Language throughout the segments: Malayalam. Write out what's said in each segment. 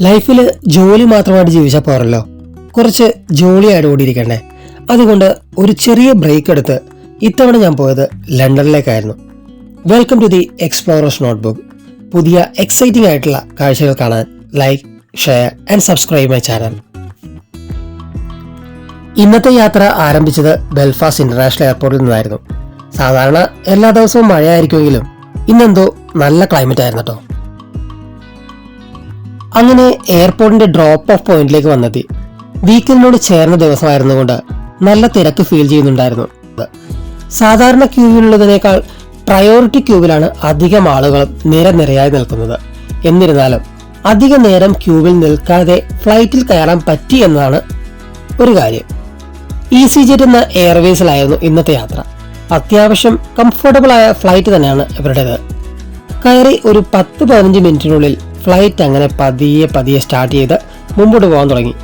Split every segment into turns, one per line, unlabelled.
ലൈഫിൽ ജോലി മാത്രമായിട്ട് ജീവിച്ചാൽ പോരല്ലോ. കുറച്ച് ജോളിയായിട്ട് ഓടിയിരിക്കണ്ടേ അതുകൊണ്ട് ഒരു ചെറിയ ബ്രേക്ക് എടുത്ത് ഇത്തവണ ഞാൻ പോയത് ലണ്ടനിലേക്കായിരുന്നു. Welcome to the explorers notebook പുതിയ എക്സൈറ്റിംഗ് ആയിട്ടുള്ള കാഴ്ചകൾ കാണാൻ like share and subscribe my channel ഇന്നത്തെ യാത്ര ആരംഭിച്ചത് ബെൽഫാസ്റ്റ് ഇന്റർനാഷണൽ എയർപോർട്ടിൽ നിന്നായിരുന്നു. സാധാരണ എല്ലാ ദിവസവും മഴയായിരിക്കുമെങ്കിലും ഇന്നെന്തോ നല്ല ക്ലൈമറ്റ് ആയിരുന്നു കേട്ടോ അങ്ങനെ എയർപോർട്ടിന്റെ ഡ്രോപ്പ് ഓഫ് പോയിന്റിലേക്ക് വന്നെത്തി. വീക്കെൻഡിനോട് ചേർന്ന ദിവസമായിരുന്നുകൊണ്ട് നല്ല തിരക്ക് ഫീൽ ചെയ്യുന്നുണ്ടായിരുന്നു. സാധാരണ ക്യൂവിലുള്ളതിനേക്കാൾ പ്രയോറിറ്റി ക്യൂവിലാണ് അധികം ആളുകൾ നിരനിരയായി നിൽക്കുന്നത്. എന്നിരുന്നാലും അധിക നേരം ക്യൂവിൽ നിൽക്കാതെ ഫ്ലൈറ്റിൽ കയറാൻ പറ്റി എന്നതാണ് ഒരു കാര്യം. ഈസി ജെറ്റ് എന്ന എയർവേസിലായിരുന്നു ഇന്നത്തെ യാത്ര. അത്യാവശ്യം കംഫർട്ടബിൾ ആയ ഫ്ലൈറ്റ് തന്നെയാണ് ഇവരുടേത്. കയറി ഒരു പത്ത് പതിനഞ്ച് മിനിറ്റിനുള്ളിൽ ഫ്ലൈറ്റ് അങ്ങനെ പതിയെ പതിയെ സ്റ്റാർട്ട് ചെയ്ത് മുമ്പോട്ട് പോകാൻ തുടങ്ങി.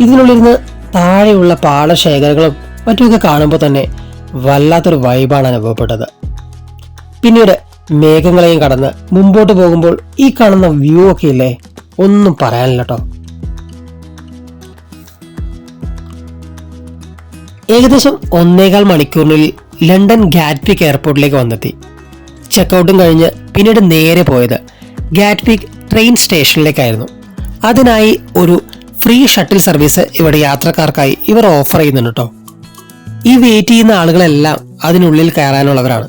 ഇതിനുള്ളിരുന്ന് താഴെയുള്ള പാടശേഖരങ്ങളും മറ്റുമൊക്കെ കാണുമ്പോൾ തന്നെ വല്ലാത്തൊരു വൈബാണ് അനുഭവപ്പെട്ടത്. പിന്നീട് മേഘങ്ങളെയും കടന്ന് മുമ്പോട്ട് പോകുമ്പോൾ ഈ കാണുന്ന വ്യൂ ഒക്കെ ഇല്ലേ? ഒന്നും പറയാനില്ല കേട്ടോ ഏകദേശം ഒന്നേകാൽ മണിക്കൂറിനുള്ളിൽ ലണ്ടൻ ഗാറ്റ്പിക് എയർപോർട്ടിലേക്ക് വന്നെത്തി. ചെക്കൗട്ടും കഴിഞ്ഞ് പിന്നീട് നേരെ പോയത് ഗാറ്റ്പിക് ട്രെയിൻ സ്റ്റേഷനിലേക്കായിരുന്നു അതിനായി ഒരു ഫ്രീ ഷട്ടിൽ സർവീസ് ഇവിടെ യാത്രക്കാർക്കായി ഇവർ ഓഫർ ചെയ്യുന്നുണ്ട് കേട്ടോ ഈ വെയിറ്റ് ചെയ്യുന്ന ആളുകളെല്ലാം അതിനുള്ളിൽ കയറാനുള്ളവരാണ്.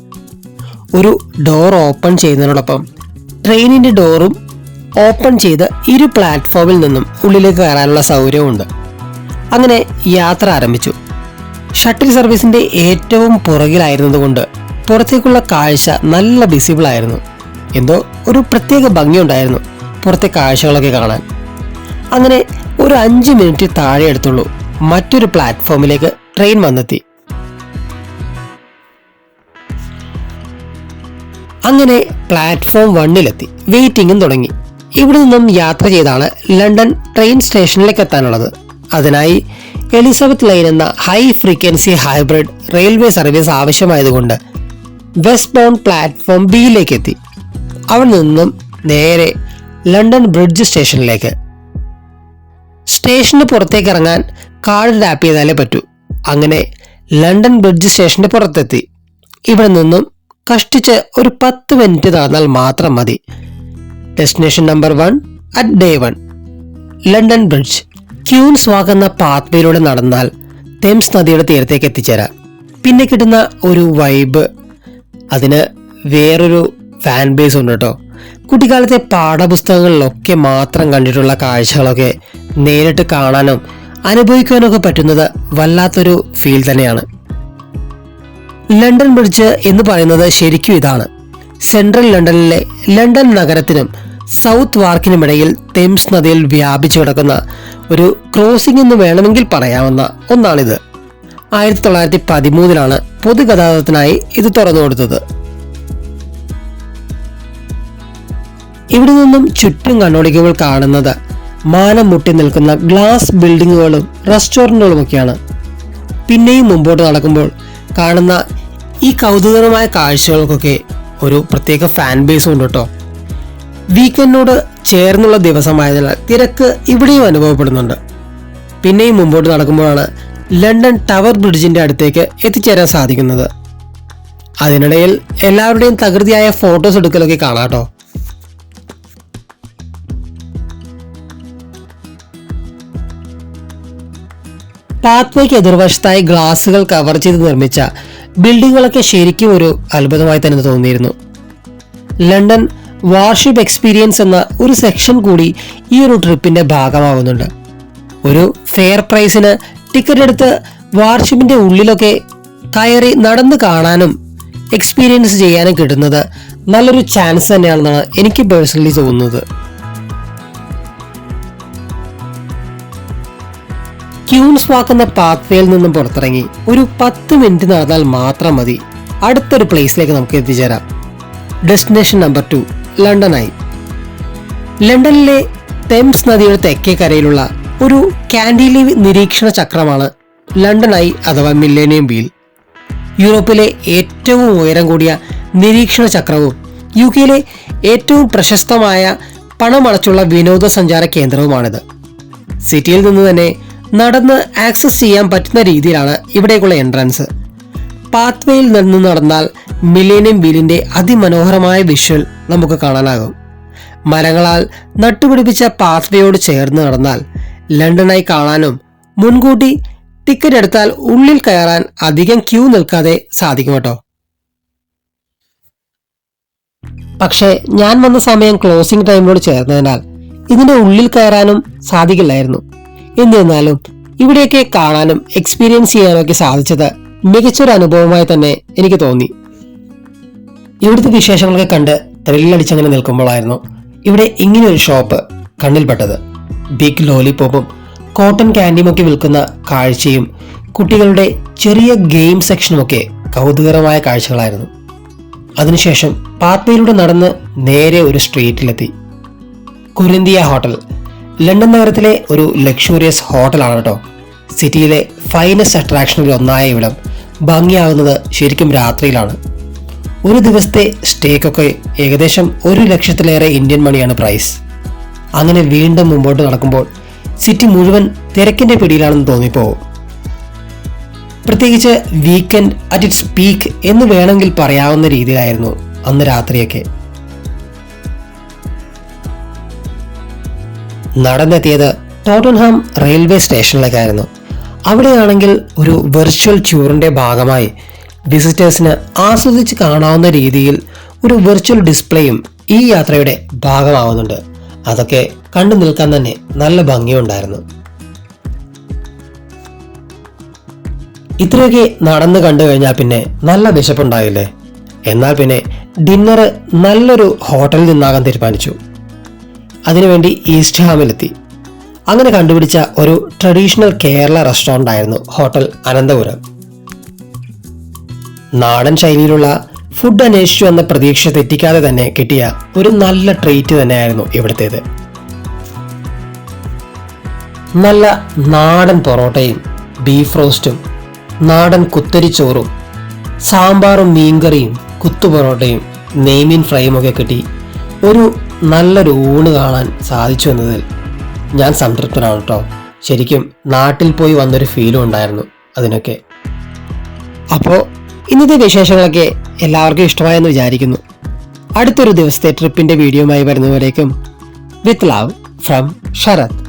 ഒരു ഡോർ ഓപ്പൺ ചെയ്യുന്നതിനോടൊപ്പം ട്രെയിനിന്റെ ഡോറും ഓപ്പൺ ചെയ്ത് ഇരു പ്ലാറ്റ്ഫോമിൽ നിന്നും ഉള്ളിലേക്ക് കയറാനുള്ള സൗകര്യമുണ്ട് അങ്ങനെ യാത്ര ആരംഭിച്ചു. ഷട്ടിൽ സർവീസിന്റെ ഏറ്റവും പുറകിലായിരുന്നതുകൊണ്ട് പുറത്തേക്കുള്ള കാഴ്ച നല്ല വിസിബിൾ ആയിരുന്നു. എന്തോ ഒരു പ്രത്യേക ഭംഗിയുണ്ടായിരുന്നു. പുറത്തെ കാഴ്ചകളൊക്കെ കാണാൻ. അങ്ങനെ ഒരു അഞ്ച് മിനിറ്റ് താഴെ എടുത്തുള്ളൂ. മറ്റൊരു പ്ലാറ്റ്ഫോമിലേക്ക് ട്രെയിൻ വന്നെത്തി. അങ്ങനെ പ്ലാറ്റ്ഫോം വണ്ണിലെത്തി വെയിറ്റിംഗും തുടങ്ങി. ഇവിടെ നിന്നും യാത്ര ചെയ്താണ് ലണ്ടൻ ട്രെയിൻ സ്റ്റേഷനിലേക്ക് എത്താനുള്ളത്. അതിനായി എലിസബത്ത് ലൈൻ എന്ന high frequency hybrid railway service ആവശ്യമായതുകൊണ്ട് west bone platform ബിയിലേക്ക് എത്തി അവിടെ നിന്നും നേരെ ലണ്ടൻ ബ്രിഡ്ജ് സ്റ്റേഷനിലേക്ക്. സ്റ്റേഷന് പുറത്തേക്ക് ഇറങ്ങാൻ കാർഡ് ടാപ്പ് ചെയ്താലേ പറ്റൂ. അങ്ങനെ ലണ്ടൻ ബ്രിഡ്ജ് സ്റ്റേഷന്റെ പുറത്തെത്തി. ഇവിടെ നിന്നും കഷ്ടിച്ച് ഒരു പത്ത് മിനിറ്റ് നടന്നാൽ മാത്രം മതി. Destination number one at day one London Bridge Queen's വാക്കുന്ന പാത്വേയിലൂടെ നടന്നാൽ തെംസ് നദിയുടെ തീരത്തേക്ക് എത്തിച്ചേരാം. പിന്നെ കിട്ടുന്ന ഒരു വൈബ് അതിന് വേറൊരു ഫാൻ ബേസ് ഉണ്ട് കേട്ടോ. കുട്ടിക്കാലത്തെ പാഠപുസ്തകങ്ങളിലൊക്കെ മാത്രം കണ്ടിട്ടുള്ള കാഴ്ചകളൊക്കെ നേരിട്ട് കാണാനും അനുഭവിക്കാനൊക്കെ പറ്റുന്നത് വല്ലാത്തൊരു ഫീൽ തന്നെയാണ്. ലണ്ടൻ ബ്രിഡ്ജ് എന്ന് പറയുന്നത് ശരിക്കും ഇതാണ്. സെൻട്രൽ ലണ്ടനിലെ ലണ്ടൻ നഗരത്തിനും സൗത്ത് വാർക്കിനുമിടയിൽ തെംസ് നദിയിൽ വ്യാപിച്ചു കിടക്കുന്ന ഒരു ക്രോസിംഗ് എന്ന് വേണമെങ്കിൽ പറയാവുന്ന ഒന്നാണിത്. ആയിരത്തി തൊള്ളായിരത്തി പതിമൂന്നിലാണ് പൊതുഗതാഗതത്തിനായി ഇത് തുറന്നു കൊടുത്തത് ഇവിടെ നിന്നും ചുറ്റും കണ്ണോടിക്കുമ്പോൾ കാണുന്നത് മാനം മുട്ടി നിൽക്കുന്ന ഗ്ലാസ് ബിൽഡിങ്ങുകളും റെസ്റ്റോറന്റുകളുമൊക്കെയാണ് പിന്നെയും മുമ്പോട്ട് നടക്കുമ്പോൾ കാണുന്ന ഈ കൗതുകകരമായ കാഴ്ചകൾക്കൊക്കെ ഒരു പ്രത്യേക ഫാൻ ബേസും ഉണ്ട് കേട്ടോ. വീക്കെൻഡിനോട് ചേർന്നുള്ള ദിവസമായതിനാൽ തിരക്ക് ഇവിടെയും അനുഭവപ്പെടുന്നുണ്ട്. പിന്നെയും മുമ്പോട്ട് നടക്കുമ്പോഴാണ് ലണ്ടൻ ടവർ ബ്രിഡ്ജിന്റെ അടുത്തേക്ക് എത്തിച്ചേരാൻ സാധിക്കുന്നത്. അതിനിടയിൽ എല്ലാവരുടെയും തകൃതിയായ ഫോട്ടോസ് എടുക്കലൊക്കെ കാണാം കേട്ടോ. പാത്വേക്ക് എതിർവശത്തായി ഗ്ലാസുകൾ കവർ ചെയ്ത് നിർമ്മിച്ച ബിൽഡിങ്ങുകളൊക്കെ ശരിക്കും ഒരു അത്ഭുതമായി തന്നെ തോന്നിയിരുന്നു. ലണ്ടൻ വാർഷിപ്പ് എക്സ്പീരിയൻസ് എന്ന ഒരു സെക്ഷൻ കൂടി ഈ ഒരു ട്രിപ്പിന്റെ ഭാഗമാവുന്നുണ്ട്. ഒരു ഫെയർ പ്രൈസിന് ടിക്കറ്റ് എടുത്ത് വാർഷിപ്പിന്റെ ഉള്ളിലൊക്കെ കയറി നടന്നു കാണാനും എക്സ്പീരിയൻസ് ചെയ്യാനും കിട്ടുന്നത് നല്ലൊരു ചാൻസ് തന്നെയാണെന്നാണ് എനിക്ക് പേഴ്സണലി തോന്നുന്നത്. ക്യൂൻസ് വാക്കുന്ന പാത്വേയിൽ നിന്നും പുറത്തിറങ്ങി. ഒരു പത്ത് മിനിറ്റ് നടന്നാൽ മാത്രം മതി. അടുത്തൊരു പ്ലേസിലേക്ക് നമുക്ക് എത്തിച്ചേരാം. ഡെസ്റ്റിനേഷൻ നമ്പർ ടു ലണ്ടനായി ലണ്ടനിലെ തെംസ് നദിയുടെ തെക്കേ കരയിലുള്ള ഒരു കാൻഡിലീവ് നിരീക്ഷണ ചക്രമാണ് ലണ്ടനായി അഥവാ മില്ലേനിയം വീൽ. യൂറോപ്പിലെ ഏറ്റവും ഉയരം കൂടിയ നിരീക്ഷണ ചക്രവും യു കെയിലെ ഏറ്റവും പ്രശസ്തമായ പണമടച്ചുള്ള വിനോദസഞ്ചാര കേന്ദ്രവുമാണിത്. സിറ്റിയിൽ നിന്ന് തന്നെ നടന്ന് ആക്സസ് ചെയ്യാൻ പറ്റുന്ന രീതിയിലാണ് ഇവിടേക്കുള്ള എൻട്രൻസ് പാത്വേയിൽ നിന്ന് നടന്നാൽ മിലേനിയം വീലിന്റെ അതിമനോഹരമായ വിഷ്വൽ നമുക്ക് കാണാനാകും. മരങ്ങളാൽ നട്ടുപിടിപ്പിച്ച പാത്വേയോട് ചേർന്ന് നടന്നാൽ ലണ്ടനായി കാണാനും മുൻകൂട്ടി ടിക്കറ്റ് എടുത്താൽ ഉള്ളിൽ കയറാൻ അധികം ക്യൂ നിൽക്കാതെ സാധിക്കും കേട്ടോ. പക്ഷേ ഞാൻ വന്ന സമയം ക്ലോസിംഗ് ടൈമിനോട് ചേർന്നതിനാൽ ഇതിന്റെ ഉള്ളിൽ കയറാനും സാധിക്കില്ലായിരുന്നു. എന്നിരുന്നാലും ഇവിടെയൊക്കെ കാണാനും എക്സ്പീരിയൻസ് ചെയ്യാനൊക്കെ സാധിച്ചത് മികച്ചൊരു അനുഭവമായി തന്നെ എനിക്ക് തോന്നി. ഇവിടുത്തെ വിശേഷങ്ങളൊക്കെ കണ്ട് ത്രില്ലടിച്ചങ്ങനെ നിൽക്കുമ്പോഴായിരുന്നു ഇവിടെ ഇങ്ങനെ ഒരു ഷോപ്പ് കണ്ണിൽപ്പെട്ടത് ബിഗ് ലോലിപോപ്പും കോട്ടൺ ക്യാൻഡിയുമൊക്കെ വിൽക്കുന്ന കാഴ്ചയും കുട്ടികളുടെ ചെറിയ ഗെയിം സെക്ഷനുമൊക്കെ കൗതുകരമായ കാഴ്ചകളായിരുന്നു. അതിനുശേഷം പാത്വയിലൂടെ നടന്ന് നേരെ ഒരു സ്ട്രീറ്റിലെത്തി കുരിന്തിയ ഹോട്ടൽ ലണ്ടൻ നഗരത്തിലെ ഒരു ലക്ഷൂറിയസ് ഹോട്ടലാണ് കേട്ടോ. സിറ്റിയിലെ ഫൈനസ്റ്റ് അട്രാക്ഷനിൽ ഒന്നായ ഇവിടം. ഭംഗിയാകുന്നത് ശരിക്കും രാത്രിയിലാണ്. ഒരു ദിവസത്തെ സ്റ്റേക്കൊക്കെ ഏകദേശം ഒരു ലക്ഷത്തിലേറെ ഇന്ത്യൻ മണിയാണ് പ്രൈസ് അങ്ങനെ വീണ്ടും മുമ്പോട്ട് നടക്കുമ്പോൾ സിറ്റി മുഴുവൻ തിരക്കിന്റെ പിടിയിലാണെന്ന് തോന്നിപ്പോവും പ്രത്യേകിച്ച് വീക്കെൻഡ് അറ്റ് ഇറ്റ്സ് പീക്ക് എന്ന് വേണമെങ്കിൽ പറയാവുന്ന രീതിയിലായിരുന്നു അന്ന് രാത്രിയൊക്കെ. നടന്നെത്തിയത് ടോട്ടൻഹാം റെയിൽവേ സ്റ്റേഷനിലേക്കായിരുന്നു. അവിടെയാണെങ്കിൽ ഒരു വെർച്വൽ ടൂറിന്റെ ഭാഗമായി വിസിറ്റേഴ്സിന് ആസ്വദിച്ച് കാണാവുന്ന രീതിയിൽ ഒരു വെർച്വൽ ഡിസ്പ്ലേയും ഈ യാത്രയുടെ ഭാഗമാവുന്നുണ്ട്. അതൊക്കെ കണ്ടു നിൽക്കാൻ തന്നെ നല്ല ഭംഗിയുണ്ടായിരുന്നു. ഇത്രയൊക്കെ നടന്നു കണ്ടു കഴിഞ്ഞാൽ പിന്നെ നല്ല വിശപ്പുണ്ടായില്ലേ? എന്നാൽ പിന്നെ ഡിന്നർ നല്ലൊരു ഹോട്ടലിൽ നിന്നാകാൻ തീരുമാനിച്ചു. അതിനുവേണ്ടി ഈസ്റ്റ് ഹാമിലെത്തി. അങ്ങനെ കണ്ടുപിടിച്ച ഒരു ട്രഡീഷണൽ കേരള റെസ്റ്റോറന്റ് ആയിരുന്നു ഹോട്ടൽ അനന്തപുരം. നാടൻ ശൈലിയിലുള്ള ഫുഡ് അന്വേഷിച്ചു എന്ന പ്രതീക്ഷ തെറ്റിക്കാതെ തന്നെ കിട്ടിയ ഒരു നല്ല ട്രീറ്റ് തന്നെയായിരുന്നു ഇവിടുത്തേത്. നല്ല നാടൻ പൊറോട്ടയും ബീഫ് റോസ്റ്റും നാടൻ കുത്തരിച്ചോറും സാമ്പാറും മീൻകറിയും കുത്തുപൊറോട്ടയും നെയ്മീൻ ഫ്രൈയും ഒക്കെ കിട്ടി. ഒരു നല്ലൊരു ഊണ് കാണാൻ സാധിച്ചു എന്നതിൽ ഞാൻ സംതൃപ്തനാണ് കേട്ടോ. ശരിക്കും നാട്ടിൽ പോയി വന്നൊരു ഫീലും ഉണ്ടായിരുന്നു അതിനൊക്കെ. അപ്പോൾ ഇന്നത്തെ വിശേഷങ്ങളൊക്കെ എല്ലാവർക്കും ഇഷ്ടമായെന്ന് വിചാരിക്കുന്നു. അടുത്തൊരു ദിവസത്തെ ട്രിപ്പിന്റെ വീഡിയോയുമായി വരുന്നവരേക്കും വിത്ത് ലവ് ഫ്രം ശരത്.